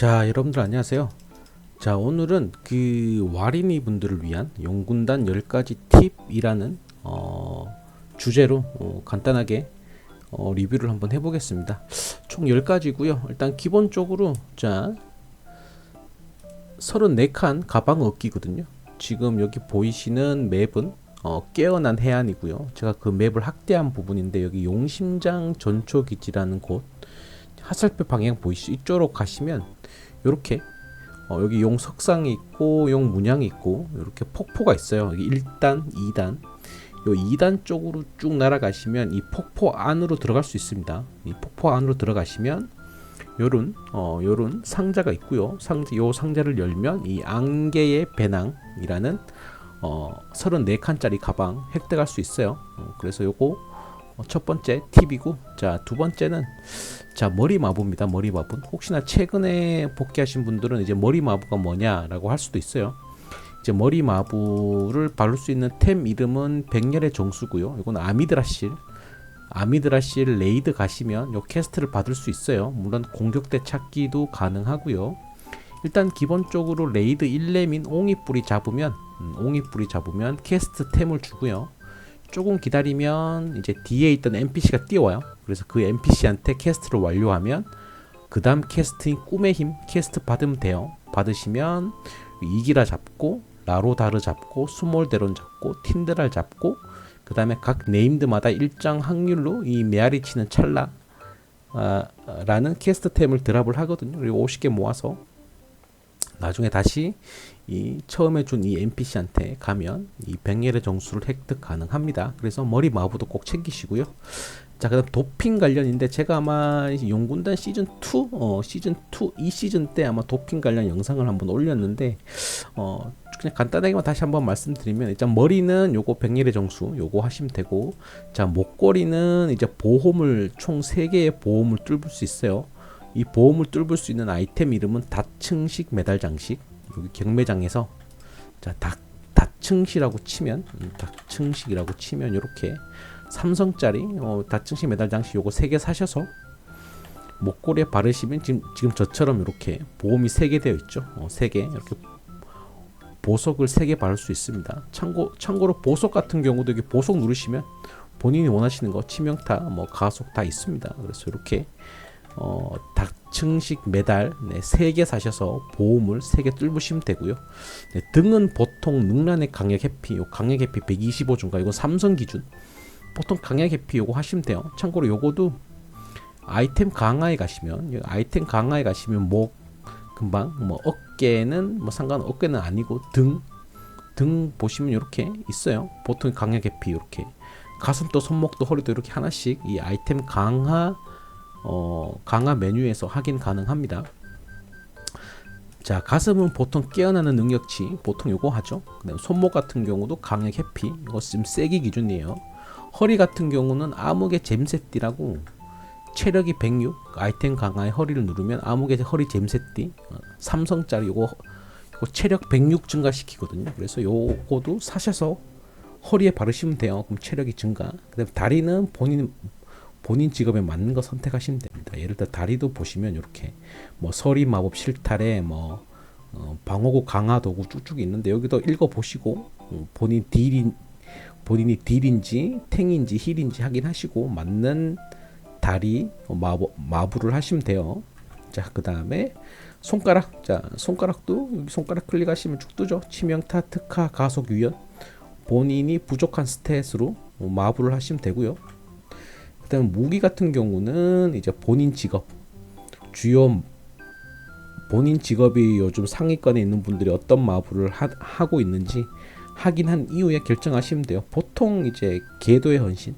자, 여러분들 안녕하세요. 자, 오늘은 그 와린이 분들을 위한 용군단 10가지 팁이라는 어, 주제로 어, 간단하게 어, 리뷰를 한번 해보겠습니다. 총 10가지고요. 일단 기본적으로 자 34칸 가방 얻기거든요. 지금 여기 보이시는 맵은 어, 깨어난 해안이고요. 제가 그 맵을 확대한 부분인데 여기 용심장 전초기지라는 곳 하살표 방향 보이시죠? 이쪽으로 가시면 이렇게 어, 여기 용 석상이 있고 용 문양이 있고 이렇게 폭포가 있어요. 여기 1단, 2단. 요 2단 쪽으로 쭉 날아가시면 이 폭포 안으로 들어갈 수 있습니다. 이 폭포 안으로 들어가시면 요런 어 요런 상자가 있고요. 상자 요 상자를 열면 이 안개의 배낭이라는 어 34칸짜리 가방 획득할 수 있어요. 어, 그래서 요거 어, 첫 번째 팁이고 자 두 번째는 자 머리 마부입니다. 머리 마부. 혹시나 최근에 복귀하신 분들은 이제 머리 마부가 뭐냐라고 할 수도 있어요. 이제 머리 마부를 바를 수 있는 템 이름은 백렬의 정수고요. 이건 아미드라실. 아미드라실 레이드 가시면 요 캐스트를 받을 수 있어요. 물론 공격대 찾기도 가능하고요. 일단 기본적으로 레이드 1렘인 옹이뿌리 잡으면 음, 옹이뿌리 잡으면 캐스트 템을 주고요. 조금 기다리면 이제 뒤에 있던 NPC가 뛰어와요. 그래서 그 NPC한테 캐스트를 완료하면 그 다음 캐스트인 꿈의 힘 캐스트 받으면 돼요. 받으시면 이기라 잡고 라로다르 잡고 스몰데론 잡고 틴드랄 잡고 그 다음에 각 네임드마다 일정 확률로 이 메아리 치는 찰나 아, 라는 캐스트템을 드랍을 하거든요. 그리고 50개 모아서 나중에 다시 이 처음에 준 이 NPC한테 가면 이 백예의 정수를 획득 가능합니다. 그래서 머리 마부도 꼭 챙기시고요. 자, 그다음 도핑 관련인데 제가 아마 용군단 시즌 2, 어, 시즌 2, 이 시즌 때 아마 도핑 관련 영상을 한번 올렸는데 어, 그냥 간단하게만 다시 한번 말씀드리면 일단 머리는 요거 백일의 정수 요거 하시면 되고 자, 목걸이는 이제 보험을 총 3개의 보험을 뚫을 수 있어요. 이 보험을 뚫을 수 있는 아이템 이름은 다층식 메달 장식. 여기 경매장에서 자, 다, 다층시라고 치면 음, 다층식이라고 치면 이렇게 삼성짜리 어, 다층식 메달 장식 요거 3개 사셔서 목걸이에 바르시면 지금 지금 저처럼 이렇게 보험이 3개 되어 있죠. 어, 3개 이렇게 보석을 3개 바를 수 있습니다. 참고 참고로 보석 같은 경우도 여기 보석 누르시면 본인이 원하시는 거 치명타 뭐 가속 다 있습니다. 그래서 이렇게 어, 닭층식 메달 네, 3개 사셔서 보험을 3개 뚫으시면 되고요. 네, 등은 보통 능란의 강력 해피, 요 강력 해피 125 중가 이건 삼성 기준. 보통 강력 해피 요거 하시면 돼요. 참고로 요거도 아이템 강화에 가시면 아이템 강화에 가시면 목 금방 뭐 어깨는 뭐 상관 어깨는 아니고 등등 보시면 이렇게 있어요. 보통 강력 해피 이렇게 가슴도 손목도 허리도 이렇게 하나씩 이 아이템 강화 어, 강화 메뉴에서 확인 가능합니다. 자 가슴은 보통 깨어나는 능력치 보통 요거 하죠. 그다음 손목 같은 경우도 강력 해피 이거 지금 세기 기준이에요. 허리 같은 경우는 암흑의 잼새띠라고 체력이 106 아이템 강화에 허리를 누르면 암흑의 허리 잼새띠 어, 삼성짜리 요거, 요거 체력 106 증가시키거든요. 그래서 요거도 사셔서 허리에 바르시면 돼요. 그럼 체력이 증가. 그다음 다리는 본인 본인 직업에 맞는 거 선택하시면 됩니다. 예를 들어 다리도 보시면 이렇게 뭐 서리 마법 실타래 뭐 어, 방어구 강화 도구 쭉쭉 있는데 여기도 읽어 보시고 음, 본인 딜인 본인이 딜인지 탱인지 힐인지 확인하시고 맞는 다리 어, 마법 마부를 하시면 돼요. 자, 그 다음에 손가락. 자, 손가락도 여기 손가락 클릭하시면 쭉 뜨죠. 치명타, 특화, 가속, 유연. 본인이 부족한 스탯으로 마부를 하시면 되고요. 그다음 무기 같은 경우는 이제 본인 직업 주요 본인 직업이 요즘 상위권에 있는 분들이 어떤 마부를 하, 고 있는지 확인한 이후에 결정하시면 돼요. 보통 이제 궤도의 헌신,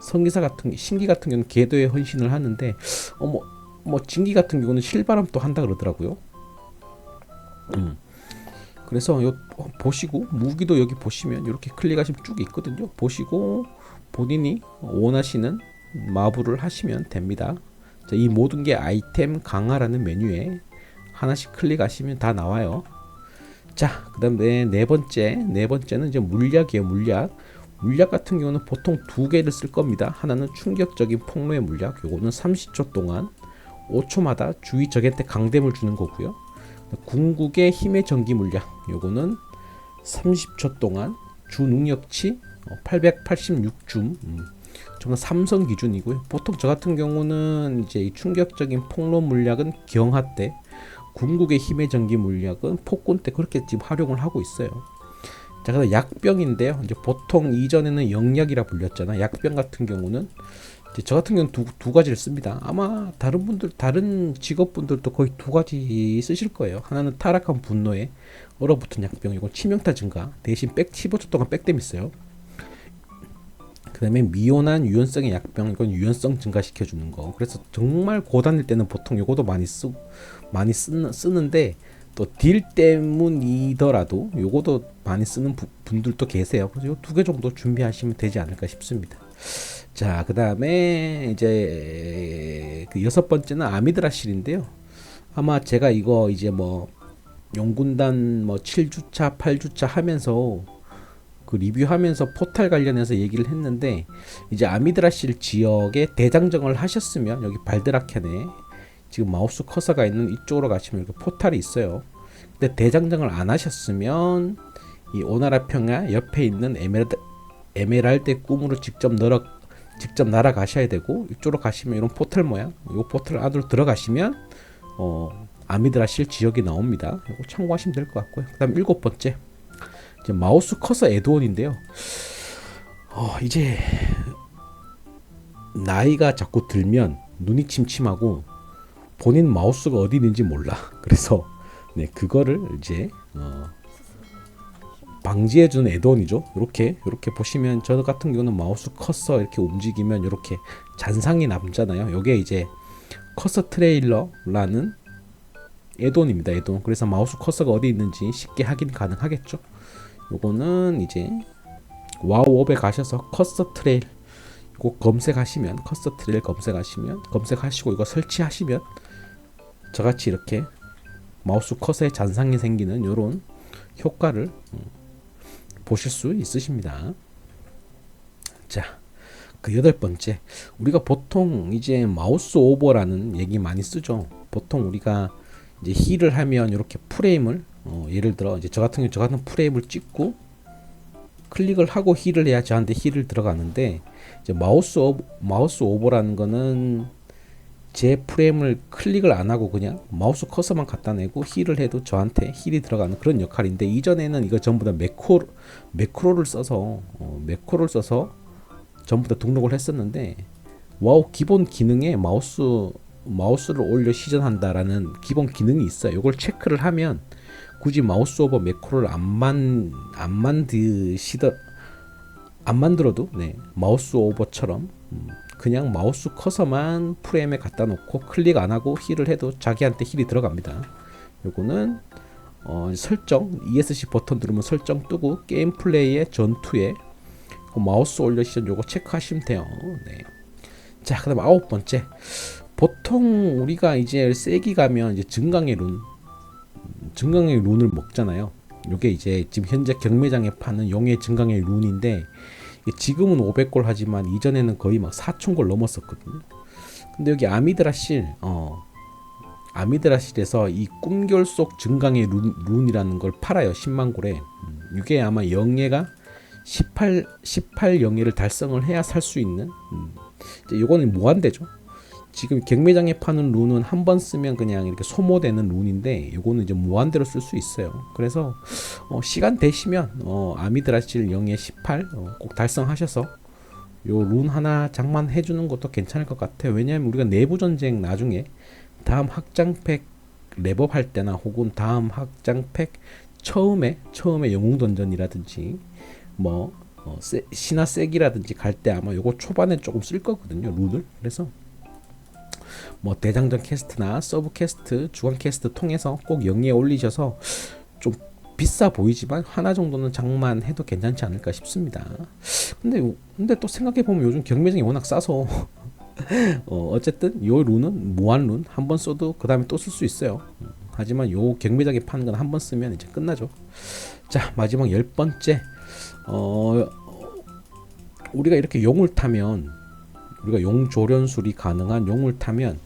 성기사 같은 신기 같은 경우는 궤도의 헌신을 하는데 어뭐 뭐 진기 같은 경우는 실바람 또 한다 그러더라고요. 음. 그래서 요 보시고 무기도 여기 보시면 이렇게 클릭하시면 쭉 있거든요. 보시고 본인이 원하시는 마부를 하시면 됩니다. 자, 이 모든 게 아이템 강화라는 메뉴에 하나씩 클릭하시면 다 나와요. 자, 그 다음에 네 번째, 네 번째는 이제 물약이에요. 물약. 물약 같은 경우는 보통 두 개를 쓸 겁니다. 하나는 충격적인 폭로의 물약. 요거는 30초 동안 5초마다 주위 적한테 강댐을 주는 거고요. 궁극의 힘의 전기 물량 요거는 30초 동안 주 능력치 886줌 음, 정말 삼성 기준이고요. 보통 저 같은 경우는 이제 이 충격적인 폭로 물약은 경하 때 궁극의 힘의 전기 물약은 폭군 때 그렇게 지금 활용을 하고 있어요. 자, 그다음 약병인데요. 이제 보통 이전에는 영약이라 불렸잖아. 약병 같은 경우는 저 같은 경우는 두, 두 가지를 씁니다. 아마 다른 분들 다른 직업분들도 거의 두 가지 쓰실 거예요. 하나는 타락한 분노에 얼어붙은 약병, 이건 치명타 증가 대신 백 15초 동안 백댐 있어요. 그 다음에 미온한 유연성의 약병 이건 유연성 증가시켜 주는 거. 그래서 정말 고단일 때는 보통 요거도 많이 쓰 많이 쓰는 쓰는데 또 딜 때문이더라도 요거도 많이 쓰는 부, 분들도 계세요. 그래서 요두개 정도 준비하시면 되지 않을까 싶습니다. 자, 그 다음에 이제 그 여섯 번째는 아미드라실인데요. 아마 제가 이거 이제 뭐 용군단 뭐 7주차, 8주차 하면서 그 리뷰하면서 포탈 관련해서 얘기를 했는데 이제 아미드라실 지역에 대장정을 하셨으면 여기 발드라켄에 지금 마우스 커서가 있는 이쪽으로 가시면 이렇게 포탈이 있어요. 근데 대장정을 안 하셨으면 이 오나라 평야 옆에 있는 에메랄드 에메랄드 꿈으로 직접 늘어 직접 날아가셔야 되고 이쪽으로 가시면 이런 포털 모양 이 포털 안으로 들어가시면 어 아미드라실 지역이 나옵니다. 이거 참고하시면 될 것 같고요. 그 다음 일곱 번째 이제 마우스 커서 에드온인데요. 어, 이제 나이가 자꾸 들면 눈이 침침하고 본인 마우스가 어디 있는지 몰라. 그래서 네 그거를 이제 어, 방지해 주는 에드온이죠. 이렇게 이렇게 보시면 저 같은 경우는 마우스 커서 이렇게 움직이면 이렇게 잔상이 남잖아요. 요게 이제 커서 트레일러라는 에드온입니다. 에드온. 그래서 마우스 커서가 어디 있는지 쉽게 확인 가능하겠죠. 요거는 이제 와우업에 가셔서 커서 트레일 이거 검색하시면 커서 트레일 검색하시면 검색하시고 이거 설치하시면 저같이 이렇게 마우스 커서에 잔상이 생기는 요런 효과를 음, 보실 수 있으십니다. 자, 그 여덟 번째 우리가 보통 이제 마우스 오버라는 얘기 많이 쓰죠. 보통 우리가 이제 힐을 하면 이렇게 프레임을 어, 예를 들어 이제 저 같은 경우 저 같은 프레임을 찍고 클릭을 하고 힐을 해야 저한테 힐을 들어가는데 이제 마우스 오버, 마우스 오버라는 거는 제 프레임을 클릭을 안 하고 그냥 마우스 커서만 갖다 내고 힐을 해도 저한테 힐이 들어가는 그런 역할인데 이전에는 이거 전부 다 매크로 매크로를 써서 어, 매크로를 써서 전부 다 등록을 했었는데 와우 기본 기능에 마우스 마우스를 올려 시전한다라는 기본 기능이 있어요. 이걸 체크를 하면 굳이 마우스 오버 매크로를 안만 안 만드시더 안 만들어도 네 마우스 오버처럼 음, 그냥 마우스 커서만 프레임에 갖다 놓고 클릭 안 하고 힐을 해도 자기한테 힐이 들어갑니다. 요거는 어, 설정 ESC 버튼 누르면 설정 뜨고 게임 플레이의 전투에 그 마우스 올려 시전 요거 체크하시면 돼요. 네. 자, 그다음 아홉 번째. 보통 우리가 이제 세기 가면 이제 증강의 룬, 증강의 룬을 먹잖아요. 요게 이제 지금 현재 경매장에 파는 용의 증강의 룬인데 지금은 500골 하지만 이전에는 거의 막 4,000골 넘었었거든요. 근데 여기 아미드라실, 어, 아미드라실에서 이 꿈결 속 증강의 룬, 룬이라는 걸 팔아요. 10만 골에. 음, 이게 아마 영예가 18, 18 영예를 달성을 해야 살 수 있는, 음, 이제 요거는 무한대죠. 지금 경매장에 파는 룬은 한 번 쓰면 그냥 이렇게 소모되는 룬인데 요거는 이제 무한대로 쓸 수 있어요. 그래서 어, 시간 되시면 어, 아미드라실 0에 18 어, 꼭 달성하셔서 요 룬 하나 장만해 주는 것도 괜찮을 것 같아요. 왜냐하면 우리가 내부 전쟁 나중에 다음 확장팩 랩업 할 때나 혹은 다음 확장팩 처음에 처음에 영웅 던전이라든지 뭐 어, 세, 신화 세기라든지 갈 때 아마 요거 초반에 조금 쓸 거거든요 룬을 그래서 뭐 대장전 캐스트나 서브 캐스트, 주간 캐스트 통해서 꼭 영리에 올리셔서 좀 비싸 보이지만 하나 정도는 장만해도 괜찮지 않을까 싶습니다. 근데 근데 또 생각해 보면 요즘 경매장이 워낙 싸서 어, 어쨌든 요 룬은 무한 룬 한 번 써도 그 다음에 또 쓸 수 있어요. 하지만 요 경매장에 파는 건 한 번 쓰면 이제 끝나죠. 자 마지막 열 번째 어, 우리가 이렇게 용을 타면 우리가 용 조련술이 가능한 용을 타면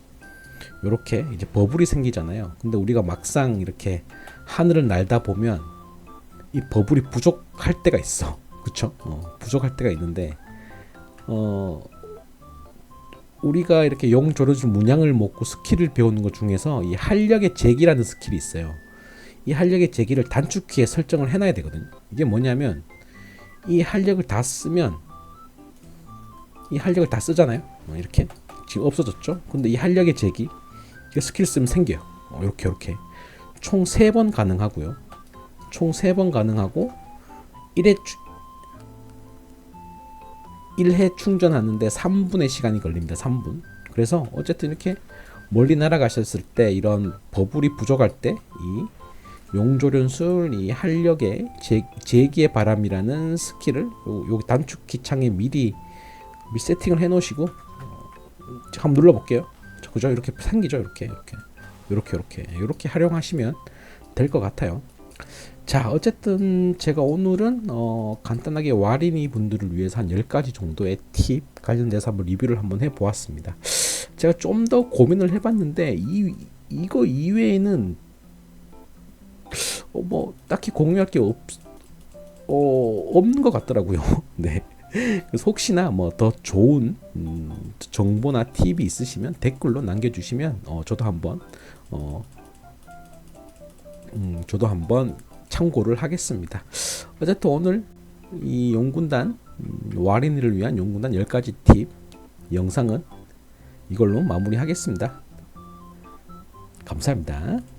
요렇게 이제 버블이 생기잖아요. 근데 우리가 막상 이렇게 하늘을 날다 보면 이 버블이 부족할 때가 있어. 그쵸? 어, 부족할 때가 있는데 어 우리가 이렇게 용 조련술 문양을 먹고 스킬을 배우는 것 중에서 이 활력의 제기라는 스킬이 있어요. 이 활력의 제기를 단축키에 설정을 해놔야 되거든요. 이게 뭐냐면 이 활력을 다 쓰면 이 활력을 다 쓰잖아요. 어, 이렇게 지금 없어졌죠. 근데 이 활력의 이게 스킬 쓰면 생겨요. 어, 이렇게 이렇게 총세번 가능하고요. 총세번 가능하고 1회 1회 충전하는데 3분의 시간이 걸립니다. 3분. 그래서 어쨌든 이렇게 멀리 날아가셨을 때 이런 버블이 부족할 때 이 용조련술 이 활력의 제, 제기의 바람이라는 스킬을 요, 요 단축키 창에 미리, 미리 세팅을 해 놓으시고 어, 한번 눌러 볼게요. 그죠? 이렇게 생기죠. 이렇게 이렇게 이렇게 이렇게 이렇게 활용하시면 될 것 같아요. 자, 어쨌든 제가 오늘은 어, 간단하게 와린이 분들을 위해서 한 10가지 정도의 팁 관련돼서 한번 리뷰를 한번 해 보았습니다. 제가 좀 더 고민을 해 봤는데 이 이거 이외에는 어, 뭐 딱히 공유할 게 없, 어, 없는 것 같더라고요. 네. 혹시나 뭐 더 좋은 음, 정보나 팁이 있으시면 댓글로 남겨주시면 어, 저도 한번 어, 음, 저도 한번 참고를 하겠습니다. 어쨌든 오늘 이 용군단 음, 와린이를 위한 용군단 10가지 팁 영상은 이걸로 마무리하겠습니다. 감사합니다.